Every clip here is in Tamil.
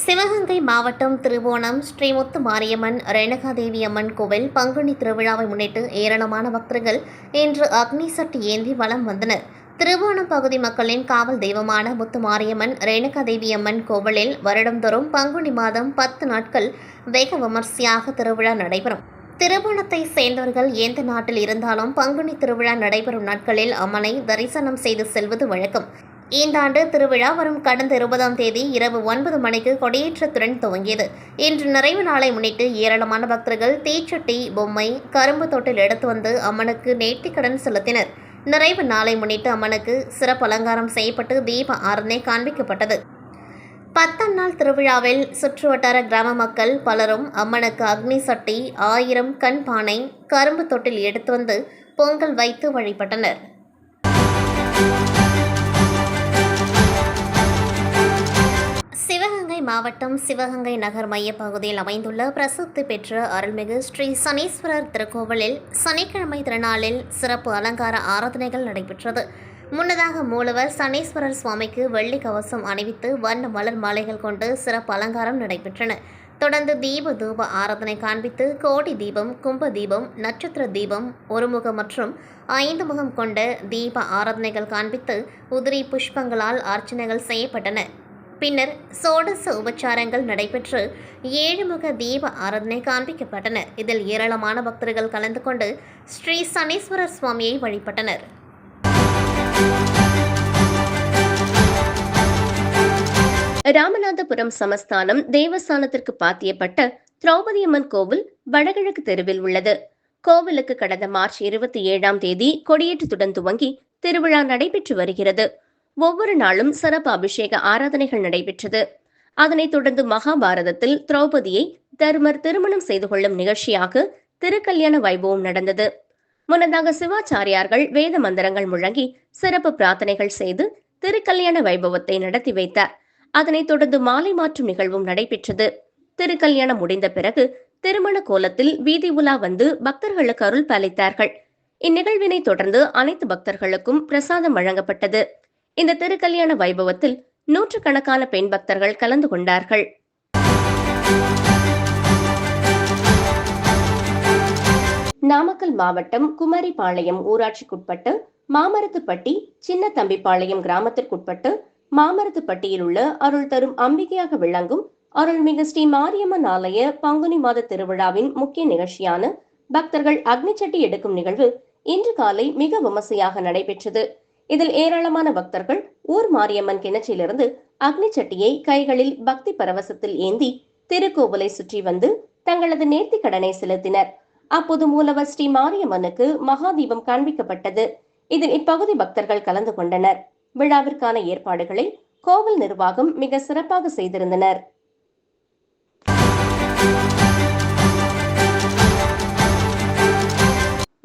சிவகங்கை மாவட்டம் திருவோணம் ஸ்ரீமுத்து மாரியம்மன் ரேணுகாதேவி அம்மன் கோவில் பங்குனி திருவிழாவை முன்னிட்டு ஏராளமான பக்தர்கள் இன்று அக்னி சட்டி ஏந்தி வலம் வந்தனர். திருவோணம் பகுதி மக்களின் காவல் தெய்வமான முத்து மாரியம்மன் ரேணுகாதேவி அம்மன் கோவிலில் வருடந்தோறும் பங்குனி மாதம் பத்து நாட்கள் வெகு விமர்சையாக திருவிழா நடைபெறும். திருவோணத்தை சேர்ந்தவர்கள் எந்த நாட்டில் இருந்தாலும் பங்குனி திருவிழா நடைபெறும் நாட்களில் அம்மனை தரிசனம் செய்து செல்வது வழக்கம். இந்த ஆண்டு திருவிழா வரும் கடந்த இருபதாம் தேதி இரவு ஒன்பது மணிக்கு கொடியேற்றத்துடன் துவங்கியது. இன்று நிறைவு நாளை முன்னிட்டு ஏராளமான பக்தர்கள் தீச்சட்டி பொம்மை கரும்பு தொட்டில் எடுத்து வந்து அம்மனுக்கு நேர்த்திக்கடன் செலுத்தினர். நிறைவு நாளை முன்னிட்டு அம்மனுக்கு சிறப்பு அலங்காரம் செய்யப்பட்டு தீப ஆரணை காண்பிக்கப்பட்டது. பத்தாம் நாள் திருவிழாவில் சுற்றுவட்டார கிராம மக்கள் பலரும் அம்மனுக்கு அக்னி சட்டி ஆயிரம் கண் பானை கரும்பு தொட்டில் எடுத்து வந்து பொங்கல் வைத்து வழிபட்டனர். மாவட்டம் சிவகங்கை நகர் மையப்பகுதியில் அமைந்துள்ள பிரசித்தி பெற்ற அருள்மிகு ஸ்ரீ சனீஸ்வரர் திருக்கோவிலில் சனிக்கிழமை திருநாளில் சிறப்பு அலங்கார ஆராதனைகள் நடைபெற்றது. முன்னதாக மூலவர் சனீஸ்வரர் சுவாமிக்கு வெள்ளி கவசம் அணிவித்து வண்ண மலர் மாலைகள் கொண்டு சிறப்பு அலங்காரம் நடைபெற்றன. தொடர்ந்து தீப தூப ஆராதனை காண்பித்து கோடி தீபம் கும்ப தீபம் நட்சத்திர தீபம் ஒருமுகம் மற்றும் ஐந்து முகம் கொண்ட தீப ஆராதனைகள் காண்பித்து உதிரி புஷ்பங்களால் அர்ச்சனைகள் செய்யப்பட்டன. பின்னர் சோடச உபச்சாரங்கள் நடைபெற்று ஏழுமுக தீப ஆராதனை காண்பிக்கப்பட்டன. இதில் ஏராளமான பக்தர்கள் கலந்து கொண்டு ஸ்ரீ சனீஸ்வரர் சுவாமியை வழிபட்டனர். ராமநாதபுரம் சமஸ்தானம் தேவஸ்தானத்திற்கு பாத்தியப்பட்ட திரௌபதியம்மன் கோவில் வடகிழக்கு தெருவில் உள்ளது. கோவிலுக்கு கடந்த மார்ச் இருபத்தி ஏழாம் தேதி கொடியேற்றத்துடன் துவங்கி திருவிழா நடைபெற்று வருகிறது. ஒவ்வொரு நாளும் சிறப்பு அபிஷேக ஆராதனைகள் நடைபெற்றது. அதனைத் தொடர்ந்து மகாபாரதத்தில் திரௌபதியை தர்மர் திருமணம் செய்து கொள்ளும் நிகழ்ச்சியாக திருக்கல்யாண வைபவம் நடந்தது. முன்னதாக சிவாச்சாரியார்கள் வேத மந்திரங்கள் முழங்கி சிறப்பு பிரார்த்தனைகள் செய்து திருக்கல்யாண வைபவத்தை நடத்தி வைத்தார். அதனைத் தொடர்ந்து மாலை மாற்றும் நிகழ்வும் நடைபெற்றது. திருக்கல்யாணம் முடிந்த பிறகு திருமண கோலத்தில் வீதி உலா வந்து பக்தர்களுக்கு அருள் பாலித்தார்கள். இந்நிகழ்வினை தொடர்ந்து அனைத்து பக்தர்களுக்கும் பிரசாதம் வழங்கப்பட்டது. இந்த திருக்கல்யாண வைபவத்தில் நூற்றுக்கணக்கான பெண் பக்தர்கள் கலந்து கொண்டார்கள். நாமக்கல் மாவட்டம் குமரிபாளையம் ஊராட்சிக்குட்பட்டு மாமரத்துப்பட்டி சின்ன தம்பிப்பாளையம் கிராமத்திற்குட்பட்டு மாமரத்துப்பட்டியில் உள்ள அருள் தரும் அம்பிகையாக விளங்கும் அருள்மிகு ஸ்ரீ மாரியம்மன் ஆலய பங்குனி மாத திருவிழாவின் முக்கிய நிகழ்ச்சியான பக்தர்கள் அக்னிச்சட்டி எடுக்கும் நிகழ்வு இன்று காலை மிக விமர்சையாக நடைபெற்றது. இதில் ஏராளமான பக்தர்கள் ஊர் மாரியம்மன் கிணற்றிலிருந்து அக்னிச்சட்டியை கைகளில் பக்தி பரவசத்தில் ஏந்தி திருக்கோவிலை சுற்றி வந்து தங்களது நேர்த்தி கடனை செலுத்தினர். அப்போது மூலவர் ஸ்ரீ மாரியம்மனுக்கு மகாதீபம் காண்பிக்கப்பட்டது. இதில் இப்பகுதி பக்தர்கள் கலந்து கொண்டனர். விழாவிற்கான ஏற்பாடுகளை கோவில் நிர்வாகம் மிக சிறப்பாக செய்திருந்தனர்.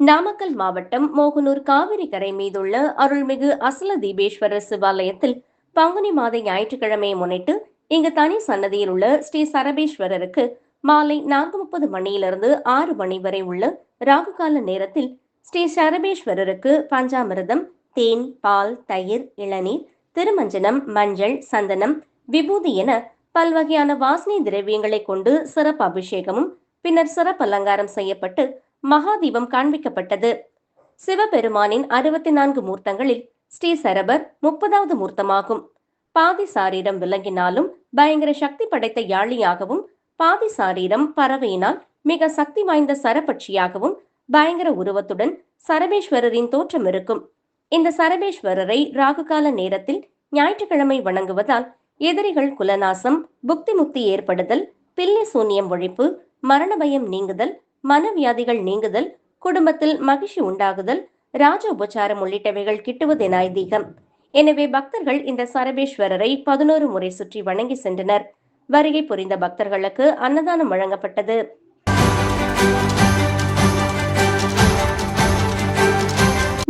நாமக்கல் மாவட்டம் மோகனூர் காவிரி கரை மீதுள்ள அருள்மிகு அசல தீபேஸ்வரர் சிவாலயத்தில் பங்குனி மாத ஞாயிற்றுக்கிழமையை முன்னிட்டு இங்கு தனி சன்னதியில் உள்ள ஸ்ரீ சரபேஸ்வரருக்கு மாலை நான்கு முப்பது மணியிலிருந்து ஆறு மணி வரை உள்ள ராகுகால நேரத்தில் ஸ்ரீ சரபேஸ்வரருக்கு பஞ்சாமிர்தம் தேன் பால் தயிர் இளநீர் திருமஞ்சனம் மஞ்சள் சந்தனம் விபூதி என பல்வகையான வாசனை திரவியங்களை கொண்டு சிறப்பு அபிஷேகமும் பின்னர் சிறப்பு அலங்காரம் செய்யப்பட்டு மகாதீபம் காண்பிக்கப்பட்டது. சிவபெருமானின் அறுபத்தி நான்கு மூர்த்தங்களில் ஸ்ரீ சரபர் முப்பதாவது மூர்த்தமாகும். பாதி சாரீரம் விளங்கினாலும் பயங்கர சக்தி படைத்த யாழியாகவும் பாதி சாரீரம் பறவையினால் மிக சக்தி வாய்ந்த சரபட்சியாகவும் பயங்கர உருவத்துடன் சரபேஸ்வரரின் தோற்றம் இருக்கும். இந்த சரபேஸ்வரரை ராகுகால நேரத்தில் ஞாயிற்றுக்கிழமை வணங்குவதால் எதிரிகள் குலநாசம் புக்தி முக்தி ஏற்படுதல் பில்லி சூன்யம் ஒழிப்பு மரண பயம் நீங்குதல் மனவியாதிகள் நீங்குதல் குடும்பத்தில் மகிழ்ச்சி உண்டாகுதல் ராஜ உபச்சாரம் உள்ளிட்டவைகள் கிட்டுவதென ஐதீகம் எனவே பக்தர்கள் இந்த சரபேஸ்வரரை பதினோரு முறை சுற்றி வணங்கி சென்றனர். வருகை புரிந்த பக்தர்களுக்கு அன்னதானம் வழங்கப்பட்டது.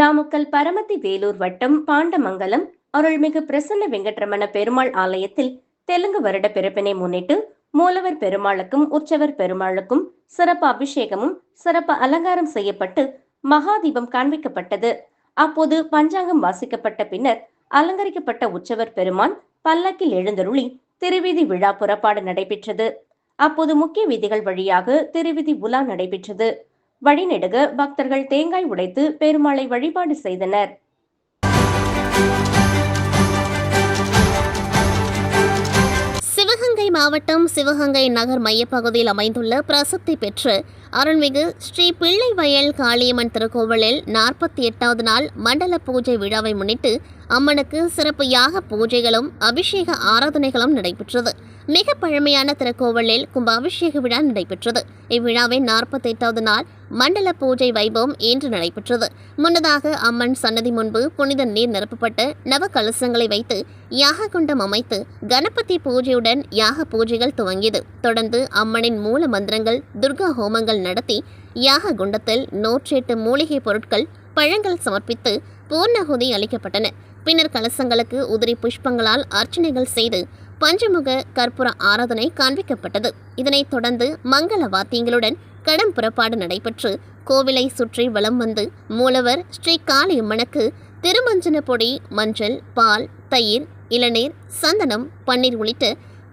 நாமக்கல் பரமத்தி வேலூர் வட்டம் பாண்டமங்கலம் அருள்மிகு பிரசன்ன வெங்கட்ரமண பெருமாள் ஆலயத்தில் தெலுங்கு வருட பிறப்பினை முன்னிட்டு மூலவர் பெருமாளுக்கும் உற்சவர் பெருமாளுக்கும் சிறப்பு அபிஷேகமும் சிறப்பு அலங்காரம் செய்யப்பட்டு மகாதீபம் காண்பிக்கப்பட்டது. அப்போது பஞ்சாங்கம் வாசிக்கப்பட்ட பின்னர் அலங்கரிக்கப்பட்ட உற்சவர் பெருமான் பல்லக்கில் எழுந்தருளி திருவீதி விழா புறப்பாடு நடைபெற்றது. அப்போது முக்கிய வீதிகள் வழியாக திருவிதி உலா நடைபெற்றது. வழிநெடுக பக்தர்கள் தேங்காய் உடைத்து பெருமாளை வழிபாடு செய்தனர். மாவட்டம் சிவகங்கை நகர் மையப்பகுதியில் அமைந்துள்ள பிரசித்தி பெற்ற அருள்மிகு ஸ்ரீ பிள்ளை வயல் காளியம்மன் திருக்கோவிலில் நாற்பத்தி எட்டாவது நாள் மண்டல பூஜை விழாவை முன்னிட்டு அம்மனுக்கு சிறப்பு யாக பூஜைகளும் அபிஷேக ஆராதனைகளும் நடைபெற்றது. மிக பழமையான திருக்கோவிலில் கும்பாபிஷேக விழா நடைபெற்றது. இவ்விழாவின் நாற்பத்தி எட்டாவது நாள் மண்டல பூஜை வைபவம் இன்று நடைபெற்றது. முன்னதாக அம்மன் சன்னதி முன்பு புனித நீர் நிரப்பப்பட்ட நவ கலசங்களை வைத்து யாக குண்டம் அமைத்து கணபதி பூஜையுடன் யாக பூஜைகள் துவங்கியது. தொடர்ந்து அம்மனின் மூல மந்திரங்கள் துர்கா ஹோமங்கள் நடத்தி யாக குண்டத்தில் நூற்றெட்டு மூலிகை பொருட்கள் பழங்கள் சமர்ப்பித்து பூர்ணகுதி அளிக்கப்பட்டன. பின்னர் கலசங்களுக்கு உதிரி புஷ்பங்களால் அர்ச்சனைகள் செய்து பஞ்சமுக கற்பூர ஆராதனை காண்பிக்கப்பட்டது. இதனைத் தொடர்ந்து மங்கள வாத்தியங்களுடன் கடம் புறப்பாடு நடைபெற்று கோவிலை சுற்றி வலம் வந்து மூலவர் ஸ்ரீ காளியம்மனுக்கு திருமஞ்சன பொடி மஞ்சள் பால் தயிர் இளநீர் சந்தனம் பன்னீர் உள்ளிட்ட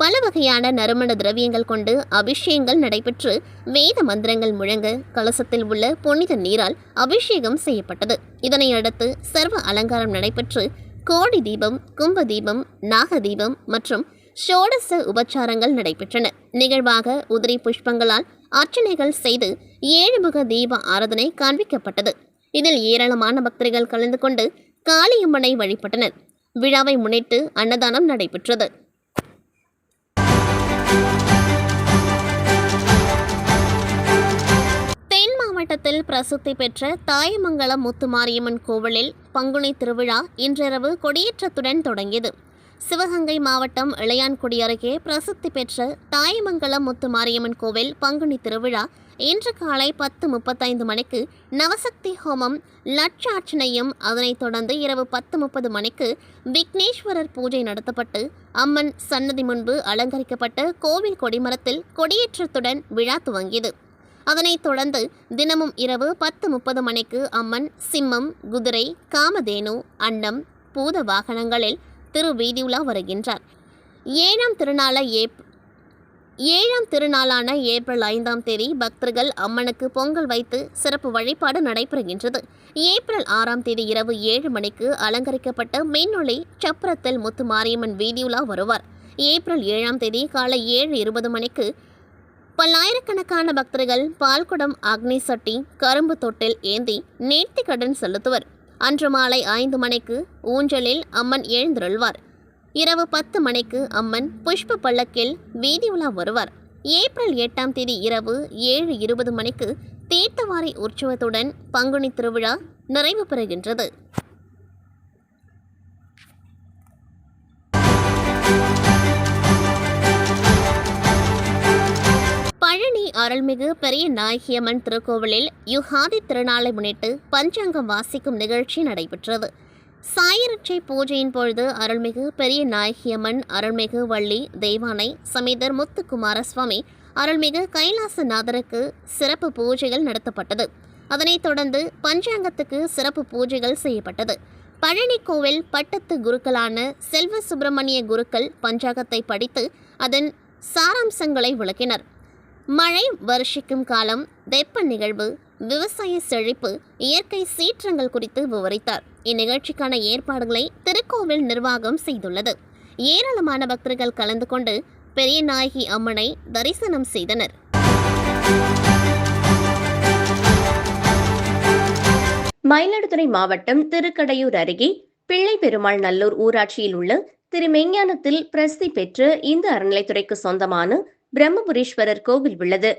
பல வகையான நறுமண திரவியங்கள் கொண்டு அபிஷேகங்கள் நடைபெற்று வேத மந்திரங்கள் முழங்க கலசத்தில் உள்ள புனித நீரால் அபிஷேகம் செய்யப்பட்டது. இதனை அடுத்து சர்வ அலங்காரம் நடைபெற்று கோடி தீபம் கும்ப தீபம் நாக தீபம் மற்றும் ஷோடச உபச்சாரங்கள் நடைபெற்றன. நிகழ்வாக உதிரி புஷ்பங்களால் அர்ச்சனைகள் செய்து ஏழுமுக தீப ஆராதனை காண்பிக்கப்பட்டது. இதில் ஏராளமான பக்தர்கள் கலந்து கொண்டு காளியம்மனை வழிபட்டனர். விழாவை முன்னிட்டு அன்னதானம் நடைபெற்றது. மாவட்டத்தில் பிரசித்தி பெற்ற தாயமங்கலம் முத்துமாரியம்மன் கோவிலில் பங்குனி திருவிழா இன்றிரவு கொடியேற்றத்துடன் தொடங்கியது. சிவகங்கை மாவட்டம் இளையான்குடி அருகே பிரசித்தி பெற்ற தாயமங்கலம் முத்துமாரியம்மன் கோவில் பங்குனி திருவிழா இன்று காலை பத்து முப்பத்தைந்து மணிக்கு நவசக்தி ஹோமம் லட்சார்ச்சனையும் அதனைத் தொடர்ந்து இரவு பத்து முப்பது மணிக்கு விக்னேஸ்வரர் பூஜை நடத்தப்பட்டு அம்மன் சன்னதி முன்பு அலங்கரிக்கப்பட்ட கோவில் கொடிமரத்தில் கொடியேற்றத்துடன் விழா துவங்கியது. அதனைத் தொடர்ந்து தினமும் இரவு பத்து முப்பது மணிக்கு அம்மன் சிம்மம் குதிரை காமதேனு அன்னம் பூத வாகனங்களில் திரு வீதியுலா வருகின்றார். ஏழாம் திருநாள ஏப் ஏழாம் திருநாளான ஏப்ரல் ஐந்தாம் தேதி பக்தர்கள் அம்மனுக்கு பொங்கல் வைத்து சிறப்பு வழிபாடு நடைபெறுகின்றது. ஏப்ரல் ஆறாம் தேதி இரவு ஏழு மணிக்கு அலங்கரிக்கப்பட்ட மின்னொளி சப்பரத்தில் முத்து மாரியம்மன் வீதியுலா வருவார். ஏப்ரல் ஏழாம் தேதி காலை ஏழு இருபது மணிக்கு பல்லாயிரக்கணக்கான பக்தர்கள் பால்குடம் அக்னி சட்டி கரும்பு தொட்டில் ஏந்தி நேர்த்தி கடன் செலுத்துவர். அன்று மாலை ஐந்து மணிக்கு ஊஞ்சலில் அம்மன் எழுந்திருள்வார். இரவு பத்து மணிக்கு அம்மன் புஷ்ப பல்லக்கில் வீதி உலா வருவார். ஏப்ரல் எட்டாம் தேதி இரவு ஏழு இருபது மணிக்கு தீர்த்தவாரி உற்சவத்துடன் பங்குனி திருவிழா நிறைவு பெறுகின்றது. பழனி அருள்மிகு பெரிய நாயகியம்மன் திருக்கோவிலில் யுகாதி திருநாளை முன்னிட்டு பஞ்சாங்கம் வாசிக்கும் நிகழ்ச்சி நடைபெற்றது. சாயரட்சை பூஜையின் பொழுது அருள்மிகு பெரிய நாயகியம்மன் அருள்மிகு வள்ளி தெய்வானை சமேதர் முத்துக்குமாரசுவாமி அருள்மிகு கைலாசநாதருக்கு சிறப்பு பூஜைகள் நடத்தப்பட்டது. அதனைத் தொடர்ந்து பஞ்சாங்கத்துக்கு சிறப்பு பூஜைகள் செய்யப்பட்டது. பழனி கோவில் பட்டத்து குருக்களான செல்வ சுப்பிரமணிய குருக்கள் பஞ்சாங்கத்தை படித்து அதன் சாராம்சங்களை விளக்கினர். மழை வருஷிக்கும் காலம் வெப்ப நிகழ்வு விவசாய செழிப்பு இயற்கை சீற்றங்கள் குறித்து விவரித்தார். இந்நிகழ்ச்சிக்கான ஏற்பாடுகளை திருக்கோவில் நிர்வாகம் செய்துள்ளது. ஏராளமான பக்தர்கள் கலந்து கொண்டு பெரிய நாயகி அம்மனை தரிசனம் செய்தனர். மயிலாடுதுறை மாவட்டம் திருக்கடையூர் அருகே பிள்ளை பெருமாள் நல்லூர் ஊராட்சியில் உள்ள திருமெஞ்ஞானத்தில் பிரசித்தி பெற்ற இந்து அறநிலைத்துறைக்கு சொந்தமான பிரம்மபுரீஸ்வரர் கோவில் உள்ளது.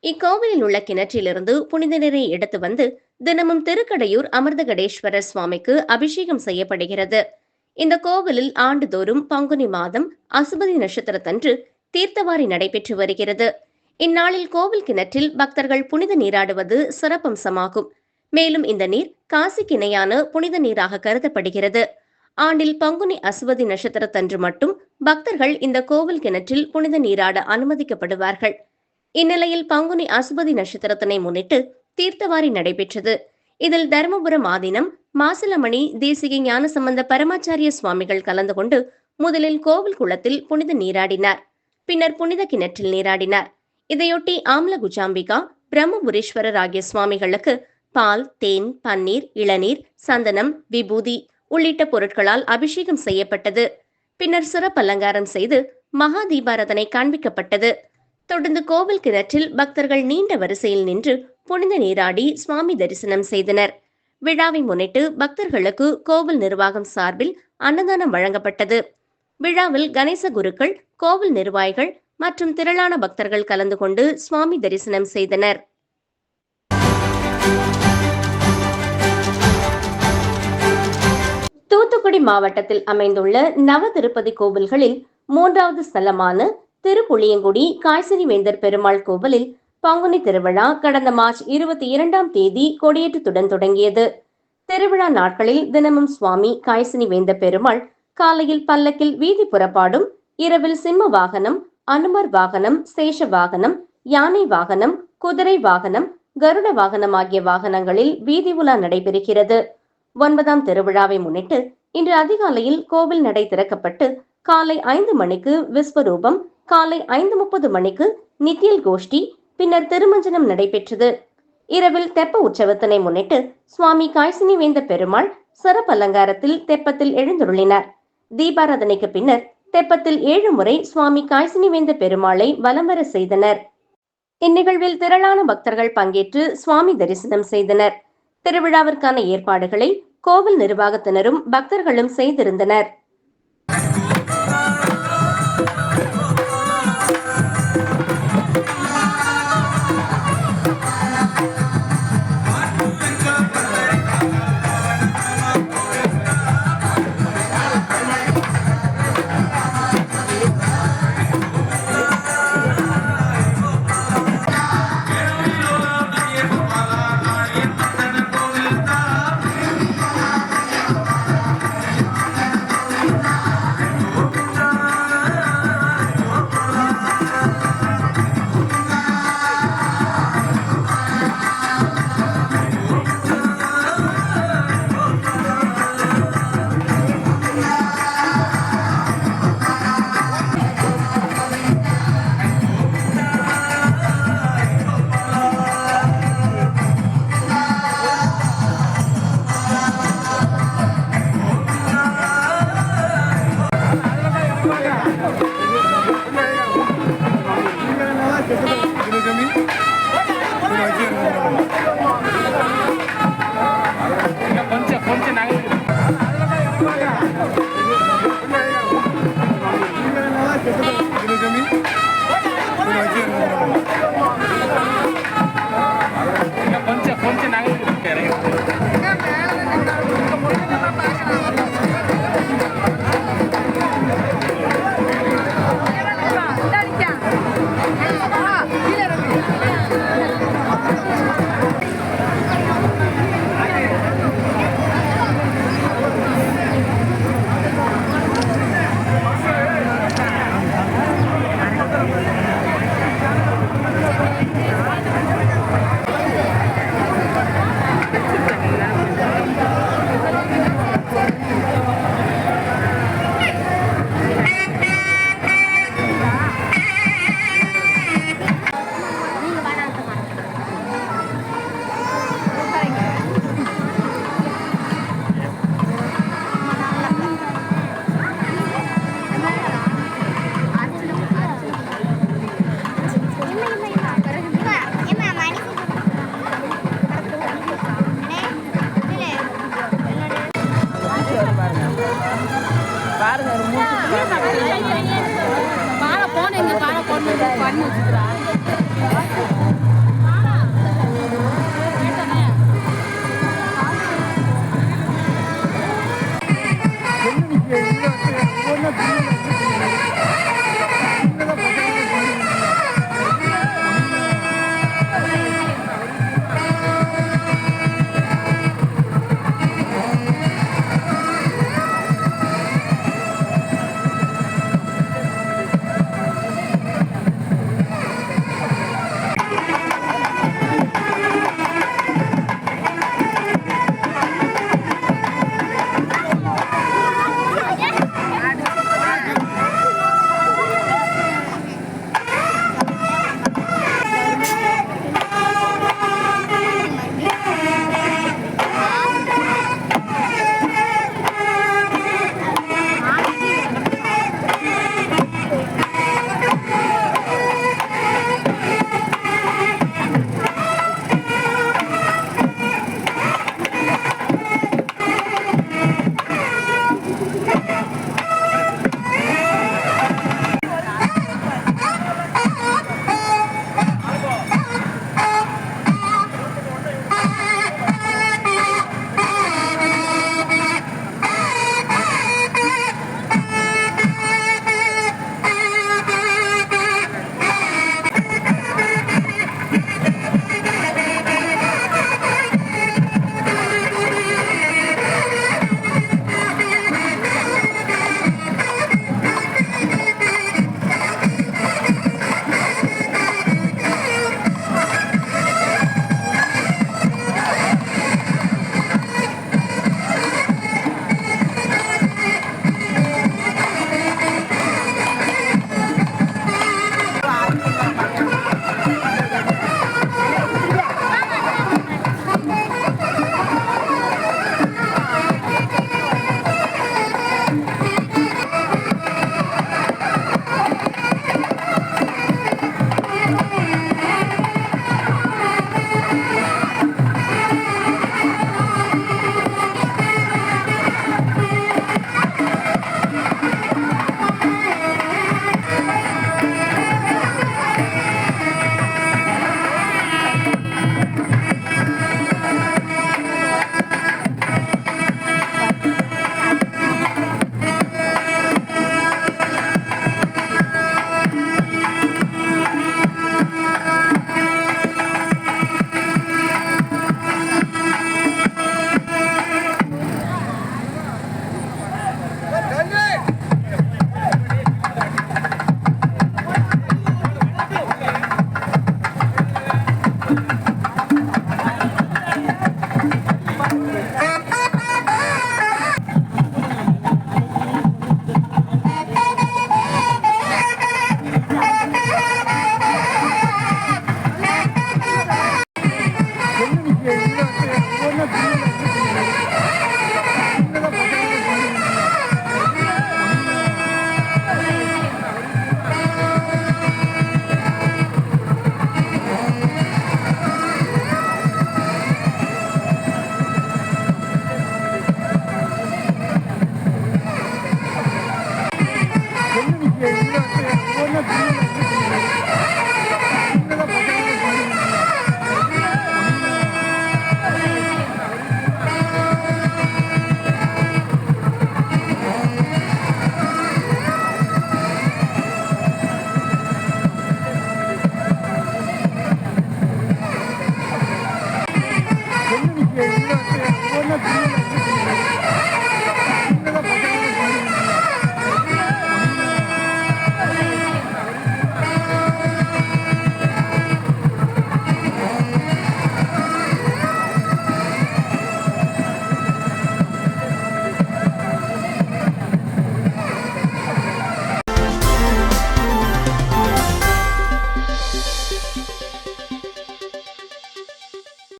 இக்கோவிலில் உள்ள கிணற்றிலிருந்து புனித நீரை எடுத்து வந்து தினமும் திருக்கடையூர் அமிர்தகடேஸ்வரர் சுவாமிக்கு அபிஷேகம் செய்யப்படுகிறது. இந்த கோவிலில் ஆண்டுதோறும் பங்குனி மாதம் அசுபதி நட்சத்திரத்தன்று தீர்த்தவாரி நடைபெற்று வருகிறது. இந்நாளில் கோவில் கிணற்றில் பக்தர்கள் புனித நீராடுவது சிறப்பம்சமாகும். மேலும் இந்த நீர் காசிக்கு இணையான புனித நீராக கருதப்படுகிறது. ஆண்டில் பங்குனி அசுவதி நட்சத்திரத்தன்று மட்டும் பக்தர்கள் இந்த கோவில் கிணற்றில் புனித நீராட அனுமதிக்கப்படுவார்கள். இந்நிலையில் பங்குனி அசுபதி நட்சத்திரத்தினை முன்னிட்டு தீர்த்தவாரி நடைபெற்றது. இதில் தருமபுரம் ஆதீனம் மாசிலமணி தேசிக ஞானசம்பந்த பரமாச்சாரிய சுவாமிகள் கலந்து கொண்டு முதலில் கோவில் குளத்தில் புனித நீராடினார். பின்னர் புனித கிணற்றில் நீராடினார். இதையொட்டி ஆம்ல குஜாம்பிகா பிரம்மபுரீஸ்வரர் ஆகிய சுவாமிகளுக்கு பால் தேன் பன்னீர் இளநீர் சந்தனம் விபூதி உள்ளிட்ட பொருட்களால் அபிஷேகம் செய்யப்பட்டது. பின்னர் சிறப்பு அலங்காரம் செய்து மகா தீபாரதனை காண்பிக்கப்பட்டது. தொடர்ந்து கோவில் கிணற்றில் பக்தர்கள் நீண்ட வரிசையில் நின்று புனித நீராடி சுவாமி தரிசனம் செய்தனர். விழாவை முன்னிட்டு பக்தர்களுக்கு கோவில் நிர்வாகம் சார்பில் அன்னதானம் வழங்கப்பட்டது. விழாவில் கணேச குருக்கள் கோவில் நிர்வாகிகள் மற்றும் திரளான பக்தர்கள் கலந்து கொண்டு சுவாமி தரிசனம் செய்தனர். தூத்துக்குடி மாவட்டத்தில் அமைந்துள்ள நவ திருப்பதி கோவில்களில் மூன்றாவது ஸ்தலமான திருப்புளியங்குடி காய்சனி வேந்தர் பெருமாள் கோவிலில் பங்குனி திருவிழா கடந்த மார்ச் இருபத்தி இரண்டாம் தேதி கொடியேற்றத்துடன் தொடங்கியது. திருவிழா நாட்களில் தினமும் சுவாமி காய்சனி வேந்த பெருமாள் காலையில் பல்லக்கில் வீதி புறப்பாடும் இரவில் சிம்ம வாகனம் அனுமர் வாகனம் சேஷ வாகனம் யானை வாகனம் குதிரை வாகனம் கருட வாகனம் ஆகிய வாகனங்களில் வீதி உலா நடைபெறுகிறது. ஒன்பதாம் திருவிழாவை முன்னிட்டு இன்று அதிகாலையில் கோவில் நடை திறக்கப்பட்டு காலை ஐந்து மணிக்கு விஸ்வரூபம் காலை ஐந்து முப்பது மணிக்கு நித்தியல் கோஷ்டி பின்னர் திருமஞ்சனம் நடைபெற்றது. இரவில் தெப்ப உற்சவத்தினை முன்னிட்டு சுவாமி காய்சினி வேந்த பெருமாள் சிறப்பு அலங்காரத்தில் தெப்பத்தில் எழுந்துருளினார். தீபாராதனைக்கு பின்னர் தெப்பத்தில் ஏழு முறை சுவாமி காய்சினி வேந்த பெருமாளை வலம் வர செய்தனர். இந்நிகழ்வில் திரளான பக்தர்கள் பங்கேற்று சுவாமி தரிசனம் செய்தனர். திருவிழாவிற்கான ஏற்பாடுகளை கோவில் நிர்வாகத்தினரும் பக்தர்களும் செய்திருந்தனர்.